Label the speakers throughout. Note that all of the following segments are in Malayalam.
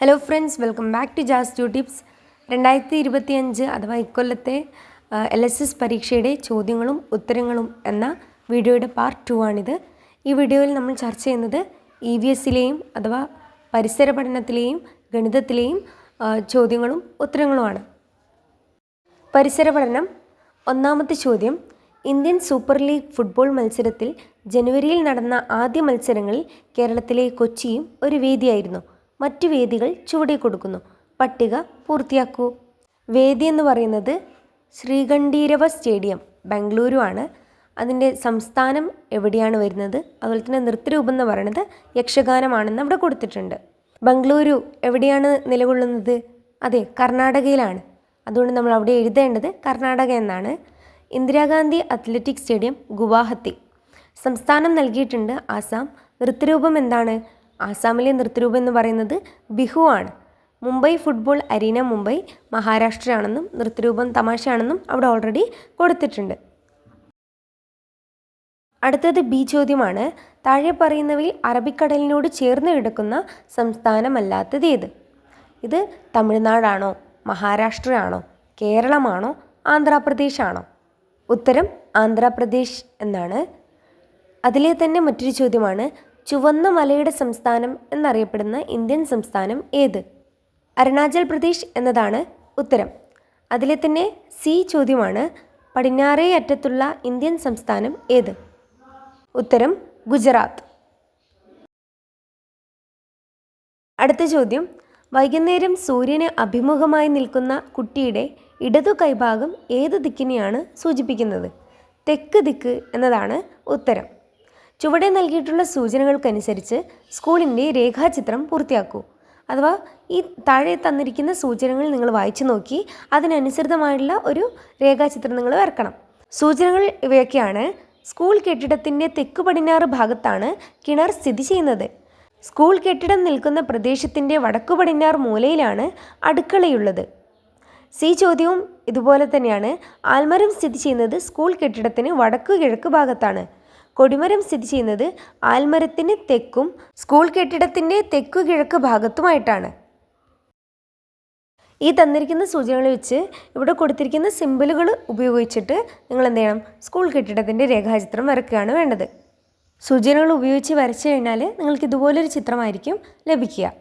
Speaker 1: Hello friends welcome back to Jas to tips രണ്ടായിരത്തി ഇരുപത്തിയഞ്ച് അഥവാ ഇക്കൊല്ലത്തെ എൽ എസ് എസ് പരീക്ഷയുടെ ചോദ്യങ്ങളും ഉത്തരങ്ങളും എന്ന വീഡിയോയുടെ പാർട്ട് ടു ആണിത്. ഈ വീഡിയോയിൽ നമ്മൾ ചർച്ച ചെയ്യുന്നത് ഇ വി എസിലെയും അഥവാ പരിസര പഠനത്തിലെയും ഗണിതത്തിലെയും ചോദ്യങ്ങളും ഉത്തരങ്ങളുമാണ്. പരിസര പഠനം. ഒന്നാമത്തെ ചോദ്യം. ഇന്ത്യൻ സൂപ്പർ ലീഗ് ഫുട്ബോൾ മത്സരത്തിൽ ജനുവരിയിൽ നടന്ന ആദ്യ മത്സരങ്ങളിൽ കേരളത്തിലെ കൊച്ചിയും ഒരു വേദിയായിരുന്നു. മറ്റു വേദികൾ ചുവടെ കൊടുക്കുന്നു. പട്ടിക പൂർത്തിയാക്കൂ. വേദി എന്ന് പറയുന്നത് ശ്രീകണ്ഠീരവ സ്റ്റേഡിയം ബംഗളൂരു ആണ്. അതിന്റെ സംസ്ഥാനം എവിടെയാണ് വരുന്നത്? അതുപോലെ തന്നെ നൃത്തരൂപം എന്ന് പറയുന്നത് യക്ഷഗാനമാണെന്ന് അവിടെ കൊടുത്തിട്ടുണ്ട്. ബംഗളൂരു എവിടെയാണ് നിലകൊള്ളുന്നത്? അതെ കർണാടകയിലാണ്. അതുകൊണ്ട് നമ്മൾ അവിടെ എഴുതേണ്ടത് കർണാടക എന്നാണ്. Indira Gandhi athletic stadium Guwahati. സംസ്ഥാനം നൽകിയിട്ടുണ്ട് ആസാം. നൃത്തരൂപം എന്താണ്? ആസാമിലെ നൃത്തരൂപം എന്ന് പറയുന്നത് ബിഹു ആണ്. മുംബൈ ഫുട്ബോൾ അരീന മുംബൈ മഹാരാഷ്ട്രയാണെന്നും നൃത്തരൂപം തമാശയാണെന്നും അവിടെ ഓൾറെഡി കൊടുത്തിട്ടുണ്ട്. അടുത്തത് ബി ചോദ്യമാണ്. താഴെ പറയുന്നവയിൽ അറബിക്കടലിനോട് ചേർന്ന് കിടക്കുന്ന സംസ്ഥാനമല്ലാത്തത് ഏത്? ഇത് തമിഴ്നാടാണോ മഹാരാഷ്ട്രയാണോ കേരളമാണോ ആന്ധ്രാപ്രദേശാണോ? ഉത്തരം ആന്ധ്രാപ്രദേശ് എന്നാണ്. അതിലെ തന്നെ മറ്റൊരു ചോദ്യമാണ്. ചുവന്ന മലയുടെ സംസ്ഥാനം എന്നറിയപ്പെടുന്ന ഇന്ത്യൻ സംസ്ഥാനം ഏത്? അരുണാചൽ പ്രദേശ് എന്നതാണ് ഉത്തരം. അതിലെ തന്നെ സി ചോദ്യമാണ് പടിഞ്ഞാറേ അറ്റത്തുള്ള ഇന്ത്യൻ സംസ്ഥാനം ഏത്? ഉത്തരം ഗുജറാത്ത്. അടുത്ത ചോദ്യം വൈകുന്നേരം സൂര്യന് അഭിമുഖമായി നിൽക്കുന്ന കുട്ടിയുടെ ഇടതു കൈഭാഗം ഏത് ദിക്കിനെയാണ് സൂചിപ്പിക്കുന്നത്? തെക്ക് ദിക്ക് എന്നതാണ് ഉത്തരം. ചുവടെ നൽകിയിട്ടുള്ള സൂചനകൾക്കനുസരിച്ച് സ്കൂളിന്റെ രേഖാചിത്രം പൂർത്തിയാക്കൂ. അഥവാ ഈ താഴെ തന്നിരിക്കുന്ന സൂചനകൾ നിങ്ങൾ വായിച്ചു നോക്കി അതിനനുസൃതമായിട്ടുള്ള ഒരു രേഖാചിത്രം നിങ്ങൾ വരക്കണം. സൂചനകൾ ഇവയൊക്കെയാണ് സ്കൂൾ കെട്ടിടത്തിന്റെ തെക്ക് പടിഞ്ഞാറ് ഭാഗത്താണ് കിണർ സ്ഥിതി ചെയ്യുന്നത്. സ്കൂൾ കെട്ടിടം നിൽക്കുന്ന പ്രദേശത്തിന്റെ വടക്കു പടിഞ്ഞാറ് മൂലയിലാണ് അടുക്കളയുള്ളത്. സി ചോദ്യവും ഇതുപോലെ തന്നെയാണ്. ആൽമരം സ്ഥിതി ചെയ്യുന്നത് സ്കൂൾ കെട്ടിടത്തിന് വടക്കു കിഴക്ക് ഭാഗത്താണ്. കൊടിമരം സ്ഥിതി ചെയ്യുന്നത് ആൽമരത്തിന് തെക്കും സ്കൂൾ കെട്ടിടത്തിന്റെ തെക്കു കിഴക്ക് ഭാഗത്തുമായിട്ടാണ്. ഈ തന്നിരിക്കുന്ന സൂചനകൾ വെച്ച് ഇവിടെ കൊടുത്തിരിക്കുന്ന സിമ്പിളുകൾ ഉപയോഗിച്ചിട്ട് നിങ്ങൾ എന്ത് ചെയ്യണം? സ്കൂൾ കെട്ടിടത്തിന്റെ രേഖാചിത്രം വരയ്ക്കുകയാണ് വേണ്ടത്. സൂചനകൾ ഉപയോഗിച്ച് വരച്ചു കഴിഞ്ഞാൽ നിങ്ങൾക്ക് ഇതുപോലൊരു ചിത്രമായിരിക്കും ലഭിക്കുക.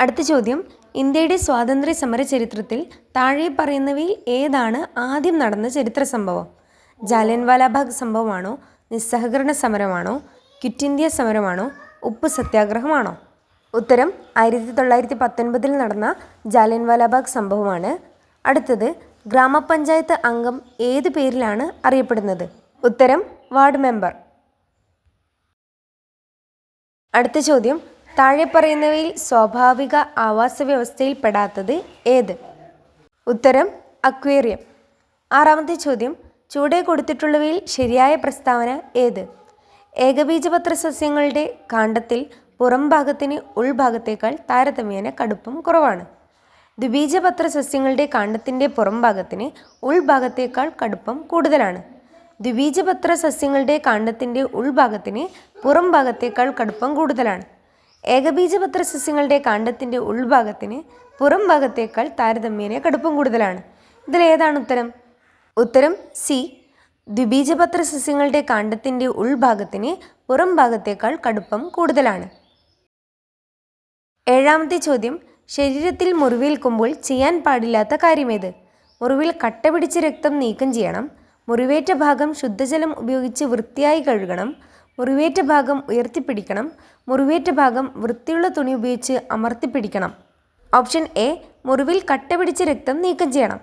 Speaker 1: അടുത്ത ചോദ്യം ഇന്ത്യയുടെ സ്വാതന്ത്ര്യ സമര ചരിത്രത്തിൽ താഴെ പറയുന്നവയിൽ ഏതാണ് ആദ്യം നടന്ന ചരിത്ര സംഭവം? ജാലിയൻവാലാബാഗ് സംഭവമാണോ? നിസ്സഹകരണ സമരമാണോ? Quit India സമരമാണോ? ഉപ്പ് സത്യാഗ്രഹമാണോ? ഉത്തരം ആയിരത്തി തൊള്ളായിരത്തി പത്തൊൻപതിൽ നടന്ന ജാലിയൻവാലാബാഗ് സംഭവമാണ്. അടുത്തത് ഗ്രാമപഞ്ചായത്ത് അംഗം ഏത് പേരിലാണ് അറിയപ്പെടുന്നത്? ഉത്തരം വാർഡ് മെമ്പർ. അടുത്ത ചോദ്യം താഴെ പറയുന്നവയിൽ സ്വാഭാവിക ആവാസ വ്യവസ്ഥയിൽ പെടാത്തത് ഏത്? ഉത്തരം അക്വേറിയം. ആറാമത്തെ ചോദ്യം ചുവടെ കൊടുത്തിട്ടുള്ളവയിൽ ശരിയായ പ്രസ്താവന ഏത്? ഏകബീജപത്ര സസ്യങ്ങളുടെ കാണ്ഡത്തിൽ പുറം ഭാഗത്തിന് ഉൾഭാഗത്തേക്കാൾ താരതമ്യേന കടുപ്പം കുറവാണ്. ദ്വിബീജപത്ര സസ്യങ്ങളുടെ കാണ്ഡത്തിന്റെ പുറം ഭാഗത്തിന് ഉൾഭാഗത്തേക്കാൾ കടുപ്പം കൂടുതലാണ്. ദ്വിബീജപത്ര സസ്യങ്ങളുടെ കാണ്ഡത്തിന്റെ ഉൾഭാഗത്തിന് പുറം ഭാഗത്തേക്കാൾ കടുപ്പം കൂടുതലാണ്. ഏകബീജപത്ര സസ്യങ്ങളുടെ കാണ്ഡത്തിന്റെ ഉൾഭാഗത്തിന് പുറം ഭാഗത്തേക്കാൾ താരതമ്യേന കടുപ്പം കൂടുതലാണ്. ഇതിലേതാണ് ഉത്തരം? ഉത്തരം സി. ദ്വിബീജപത്ര സസ്യങ്ങളുടെ കാണ്ഡത്തിന്റെ ഉൾഭാഗത്തിന് പുറം ഭാഗത്തേക്കാൾ കടുപ്പം കൂടുതലാണ്. ഏഴാമത്തെ ചോദ്യം ശരീരത്തിൽ മുറിവേൽക്കുമ്പോൾ ചെയ്യാൻ പാടില്ലാത്ത കാര്യമേത്? മുറിവിൽ കട്ട പിടിച്ച രക്തം നീക്കം ചെയ്യണം. മുറിവേറ്റ ഭാഗം ശുദ്ധജലം ഉപയോഗിച്ച് വൃത്തിയായി കഴുകണം. മുറിവേറ്റ ഭാഗം ഉയർത്തിപ്പിടിക്കണം. മുറിവേറ്റ ഭാഗം വൃത്തിയുള്ള തുണി ഉപയോഗിച്ച് അമർത്തിപ്പിടിക്കണം. ഓപ്ഷൻ എ മുറിവിൽ കട്ട പിടിച്ച രക്തം നീക്കം ചെയ്യണം.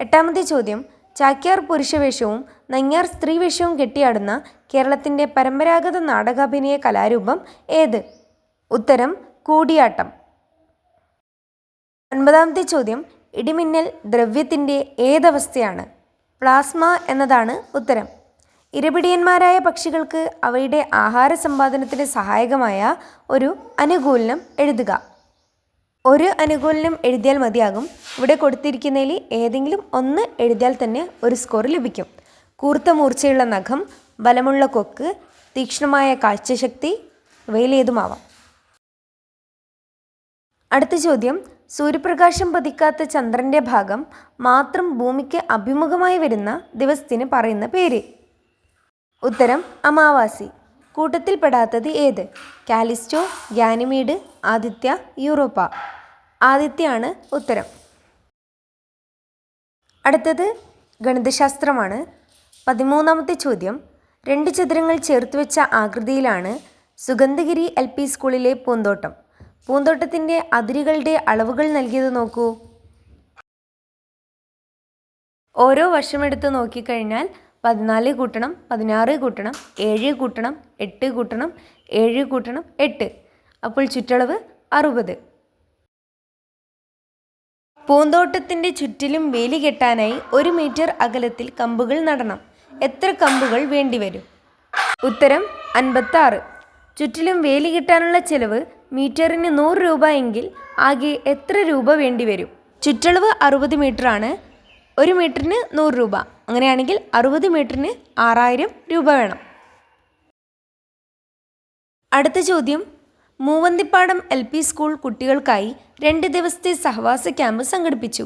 Speaker 1: എട്ടാമത്തെ ചോദ്യം ചാക്യാർ പുരുഷവേഷവും നങ്ങ്യാർ സ്ത്രീവേഷവും കെട്ടിയാടുന്ന കേരളത്തിന്റെ പരമ്പരാഗത നാടകാഭിനയ കലാരൂപം ഏത്? ഉത്തരം കൂടിയാട്ടം. ഒൻപതാമത്തെ ചോദ്യം ഇടിമിന്നൽ ദ്രവ്യത്തിന്റെ ഏതവസ്ഥയാണ്? പ്ലാസ്മ എന്നതാണ് ഉത്തരം. ഇരപിടിയന്മാരായ പക്ഷികൾക്ക് അവയുടെ ആഹാര സമ്പാദനത്തിന് സഹായകമായ ഒരു അനുകൂലനം എഴുതുക. ഒരു അനുകൂലനം എഴുതിയാൽ മതിയാകും. ഇവിടെ കൊടുത്തിരിക്കുന്നതിൽ ഏതെങ്കിലും ഒന്ന് എഴുതിയാൽ തന്നെ ഒരു സ്കോർ ലഭിക്കും. കൂർത്ത മൂർച്ചയുള്ള നഖം ബലമുള്ള കൊക്ക് തീക്ഷ്ണമായ കാഴ്ചശക്തി ഇവയിലേതുമാവാം അടുത്ത ചോദ്യം. സൂര്യപ്രകാശം പതിക്കാത്ത ചന്ദ്രന്റെ ഭാഗം മാത്രം ഭൂമിക്ക് അഭിമുഖമായി വരുന്ന ദിവസത്തിന് പറയുന്ന പേര്. ഉത്തരം അമാവാസി. കൂട്ടത്തിൽപ്പെടാത്തത് ഏത്? Callisto Ganymede Aditya Europa. ആദിത്യയാണ് ഉത്തരം. അടുത്തത് ഗണിതശാസ്ത്രമാണ്. പതിമൂന്നാമത്തെ ചോദ്യം. രണ്ട് ചതുരങ്ങൾ ചേർത്ത് വെച്ച ആകൃതിയിലാണ് സുഗന്ധഗിരി എൽ പി സ്കൂളിലെ പൂന്തോട്ടം. പൂന്തോട്ടത്തിന്റെ അതിരുകളുടെ അളവുകൾ നൽകിയത് നോക്കൂ. ഓരോ വർഷമെടുത്ത് നോക്കിക്കഴിഞ്ഞാൽ പതിനാല് കൂട്ടണം പതിനാറ് കൂട്ടണം ഏഴ് കൂട്ടണം എട്ട് കൂട്ടണം ഏഴ് കൂട്ടണം എട്ട്. അപ്പോൾ ചുറ്റളവ് അറുപത്. പൂന്തോട്ടത്തിന്റെ ചുറ്റിലും വേലി കെട്ടാനായി ഒരു മീറ്റർ അകലത്തിൽ കമ്പുകൾ നടണം. എത്ര കമ്പുകൾ വേണ്ടിവരും ഉത്തരം അൻപത്താറ്. ചുറ്റിലും വേലി കെട്ടാനുള്ള ചെലവ് മീറ്ററിന് നൂറ് രൂപ എങ്കിൽ ആകെ എത്ര രൂപ വേണ്ടിവരും ചുറ്റളവ് അറുപത് മീറ്ററാണ്. ഒരു മീറ്ററിന് നൂറ് രൂപ. അങ്ങനെയാണെങ്കിൽ അറുപത് മീറ്ററിന് ആറായിരം രൂപ വേണം. അടുത്ത ചോദ്യം. മൂവന്തിപ്പാടം എൽ പി സ്കൂൾ കുട്ടികൾക്കായി രണ്ട് ദിവസത്തെ സഹവാസ ക്യാമ്പ് സംഘടിപ്പിച്ചു.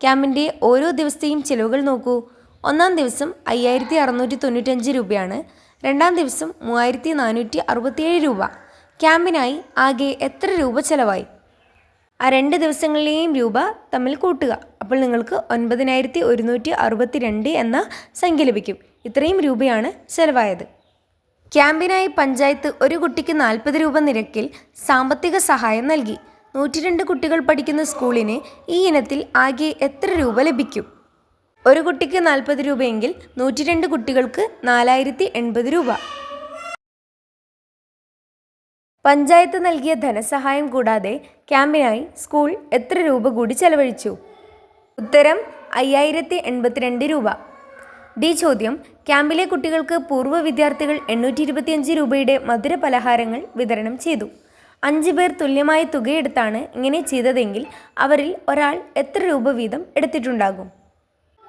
Speaker 1: ക്യാമ്പിന്റെ ഓരോ ദിവസത്തെയും ചിലവുകൾ നോക്കൂ. ഒന്നാം ദിവസം അയ്യായിരത്തി അറുന്നൂറ്റി തൊണ്ണൂറ്റഞ്ച് രൂപയാണ്. രണ്ടാം ദിവസം മൂവായിരത്തി നാനൂറ്റി അറുപത്തിയേഴ് രൂപ. ക്യാമ്പിനായി ആകെ എത്ര രൂപ ചെലവായി? ആ രണ്ട് ദിവസങ്ങളിലെയും രൂപ തമ്മിൽ കൂട്ടുക. അപ്പോൾ നിങ്ങൾക്ക് ഒൻപതിനായിരത്തി ഒരുന്നൂറ്റി അറുപത്തി രണ്ട് എന്ന സംഖ്യ ലഭിക്കും. ഇത്രയും രൂപയാണ് ചെലവായത്. ക്യാമ്പിനായി പഞ്ചായത്ത് ഒരു കുട്ടിക്ക് നാൽപ്പത് രൂപ നിരക്കിൽ സാമ്പത്തിക സഹായം നൽകി. നൂറ്റിരണ്ട് കുട്ടികൾ പഠിക്കുന്ന സ്കൂളിന് ഈ ഇനത്തിൽ ആകെ എത്ര രൂപ ലഭിക്കും? ഒരു കുട്ടിക്ക് നാൽപ്പത് രൂപയെങ്കിൽ നൂറ്റിരണ്ട് കുട്ടികൾക്ക് നാലായിരത്തി എൺപത് രൂപ. പഞ്ചായത്ത് നൽകിയ ധനസഹായം കൂടാതെ ക്യാമ്പിനായി സ്കൂൾ എത്ര രൂപ കൂടി ചെലവഴിച്ചു? ഉത്തരം അയ്യായിരത്തി എൺപത്തിരണ്ട് രൂപ. ഡി ചോദ്യം ക്യാമ്പിലെ കുട്ടികൾക്ക് പൂർവ വിദ്യാർത്ഥികൾ എണ്ണൂറ്റി ഇരുപത്തിയഞ്ച് രൂപയുടെ മധുര പലഹാരങ്ങൾ വിതരണം ചെയ്തു. അഞ്ച് പേർ തുല്യമായ തുകയെടുത്താണ് ഇങ്ങനെ ചെയ്തതെങ്കിൽ അവരിൽ ഒരാൾ എത്ര രൂപ വീതം എടുത്തിട്ടുണ്ടാകും?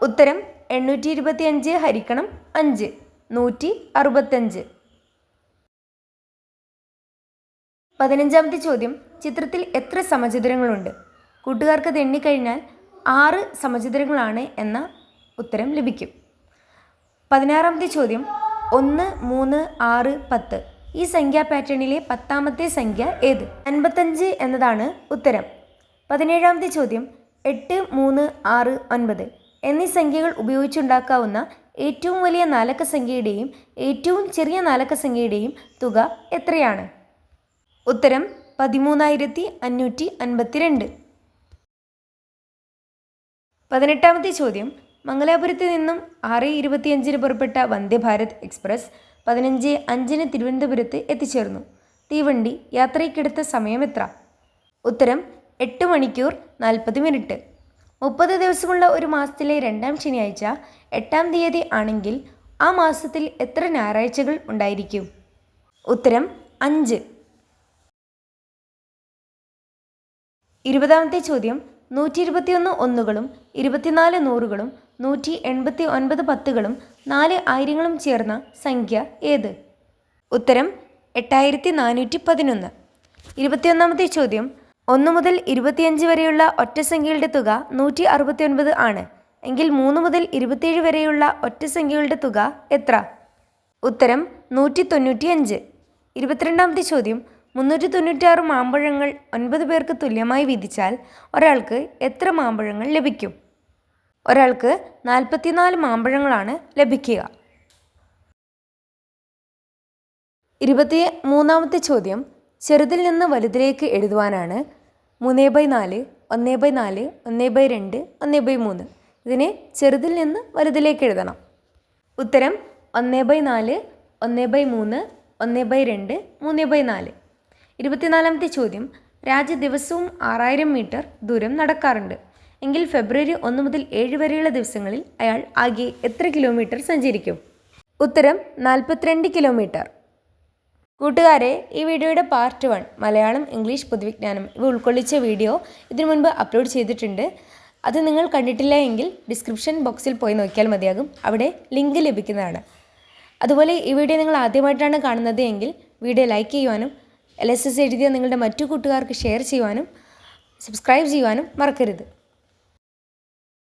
Speaker 1: ഉത്തരം എണ്ണൂറ്റി ഇരുപത്തിയഞ്ച് ഹരിക്കണം അഞ്ച് നൂറ്റി അറുപത്തഞ്ച് പതിനഞ്ചാമത്തെ ചോദ്യം ചിത്രത്തിൽ എത്ര സമചതുരങ്ങളുണ്ട്? കൂട്ടുകാർക്ക് അത് എണ്ണിക്കഴിഞ്ഞാൽ ആറ് സമചിതരങ്ങളാണ് എന്ന ഉത്തരം ലഭിക്കും. പതിനാറാമത്തെ ചോദ്യം ഒന്ന് മൂന്ന് ആറ് പത്ത്. ഈ സംഖ്യാ പാറ്റേണിലെ പത്താമത്തെ സംഖ്യ ഏത്? അൻപത്തഞ്ച് എന്നതാണ് ഉത്തരം. പതിനേഴാമത്തെ ചോദ്യം എട്ട് മൂന്ന് ആറ് ഒൻപത്. എന്നീ സംഖ്യകൾ ഉപയോഗിച്ചുണ്ടാക്കാവുന്ന ഏറ്റവും വലിയ നാലക്ക സംഖ്യയുടെയും ഏറ്റവും ചെറിയ നാലക്ക സംഖ്യയുടെയും തുക എത്രയാണ്? ഉത്തരം പതിമൂന്നായിരത്തി അഞ്ഞൂറ്റി അൻപത്തിരണ്ട് പതിനെട്ടാമത്തെ ചോദ്യം. മംഗലാപുരത്ത് നിന്നും ആറ് ഇരുപത്തിയഞ്ചിന് പുറപ്പെട്ട വന്ദേ ഭാരത് എക്സ്പ്രസ് പതിനഞ്ച് അഞ്ചിന് തിരുവനന്തപുരത്ത് എത്തിച്ചേർന്നു. തീവണ്ടി യാത്രയ്ക്കെടുത്ത സമയം എത്ര? ഉത്തരം എട്ട് മണിക്കൂർ നാൽപ്പത് മിനിറ്റ്. മുപ്പത് ദിവസമുള്ള ഒരു മാസത്തിലെ രണ്ടാം ശനിയാഴ്ച എട്ടാം തീയതി ആണെങ്കിൽ ആ മാസത്തിൽ എത്ര ഞായറാഴ്ചകൾ ഉണ്ടായിരിക്കും? ഉത്തരം അഞ്ച്. ഇരുപതാമത്തെ ചോദ്യം നൂറ്റി ഇരുപത്തിയൊന്ന് ഒന്നുകളും ഇരുപത്തിനാല് നൂറുകളും നൂറ്റി എൺപത്തി ഒൻപത് പത്തുകളും നാല് ആയിരങ്ങളും ചേർന്ന സംഖ്യ ഏത്? ഉത്തരം എട്ടായിരത്തി നാനൂറ്റി പതിനൊന്ന് ഇരുപത്തിയൊന്നാമത്തെ ചോദ്യം ഒന്ന് മുതൽ ഇരുപത്തിയഞ്ച് വരെയുള്ള ഒറ്റ സംഖ്യകളുടെ തുക നൂറ്റി അറുപത്തി ഒൻപത് ആണ്. എങ്കിൽ മൂന്ന് മുതൽ ഇരുപത്തിയേഴ് വരെയുള്ള ഒറ്റ സംഖ്യകളുടെ തുക എത്ര? ഉത്തരം നൂറ്റി തൊണ്ണൂറ്റിയഞ്ച് ഇരുപത്തിരണ്ടാമത്തെ ചോദ്യം മുന്നൂറ്റി തൊണ്ണൂറ്റാറ് മാമ്പഴങ്ങൾ ഒൻപത് പേർക്ക് തുല്യമായി വീതിച്ചാൽ ഒരാൾക്ക് എത്ര മാമ്പഴങ്ങൾ ലഭിക്കും? ഒരാൾക്ക് നാൽപ്പത്തിനാല് മാമ്പഴങ്ങളാണ് ലഭിക്കുക. ഇരുപത്തി മൂന്നാമത്തെ ചോദ്യം ചെറുതിൽ നിന്ന് വലുതിലേക്ക് എഴുതുവാനാണ്. മൂന്ന് ബൈ നാല് ഒന്ന് ബൈ നാല് ഒന്ന് ബൈ രണ്ട് ഒന്ന് ബൈ മൂന്ന്. ഇതിനെ ചെറുതിൽ നിന്ന് വലുതിലേക്ക് എഴുതണം. ഉത്തരം ഒന്ന് ബൈ നാല് ഒന്ന് ബൈ മൂന്ന് ഒന്ന് ബൈ രണ്ട് മൂന്ന് ബൈ നാല്. ഇരുപത്തിനാലാമത്തെ ചോദ്യം. രാജ ദിവസവും ആറായിരം മീറ്റർ ദൂരം നടക്കാറുണ്ട്. എങ്കിൽ ഫെബ്രുവരി ഒന്ന് മുതൽ ഏഴ് വരെയുള്ള ദിവസങ്ങളിൽ അയാൾ ആകെ എത്ര കിലോമീറ്റർ സഞ്ചരിക്കും? ഉത്തരം നാൽപ്പത്തിരണ്ട് കിലോമീറ്റർ. കൂട്ടുകാരെ ഈ വീഡിയോയുടെ പാർട്ട് വൺ മലയാളം ഇംഗ്ലീഷ് പൊതുവിജ്ഞാനം ഇവ ഉൾക്കൊള്ളിച്ച വീഡിയോ ഇതിനു മുൻപ് അപ്ലോഡ് ചെയ്തിട്ടുണ്ട്. അത് നിങ്ങൾ കണ്ടിട്ടില്ല എങ്കിൽ ഡിസ്ക്രിപ്ഷൻ ബോക്സിൽ പോയി നോക്കിയാൽ മതിയാകും. അവിടെ ലിങ്ക് ലഭിക്കുന്നതാണ്. അതുപോലെ ഈ വീഡിയോ നിങ്ങൾ ആദ്യമായിട്ടാണ് കാണുന്നത് എങ്കിൽ വീഡിയോ ലൈക്ക് ചെയ്യുവാനും എൽ എസ് എസ് എഴുതിയ നിങ്ങളുടെ മറ്റു കൂട്ടുകാർക്ക് ഷെയർ ചെയ്യുവാനും സബ്സ്ക്രൈബ് ചെയ്യുവാനും മറക്കരുത്.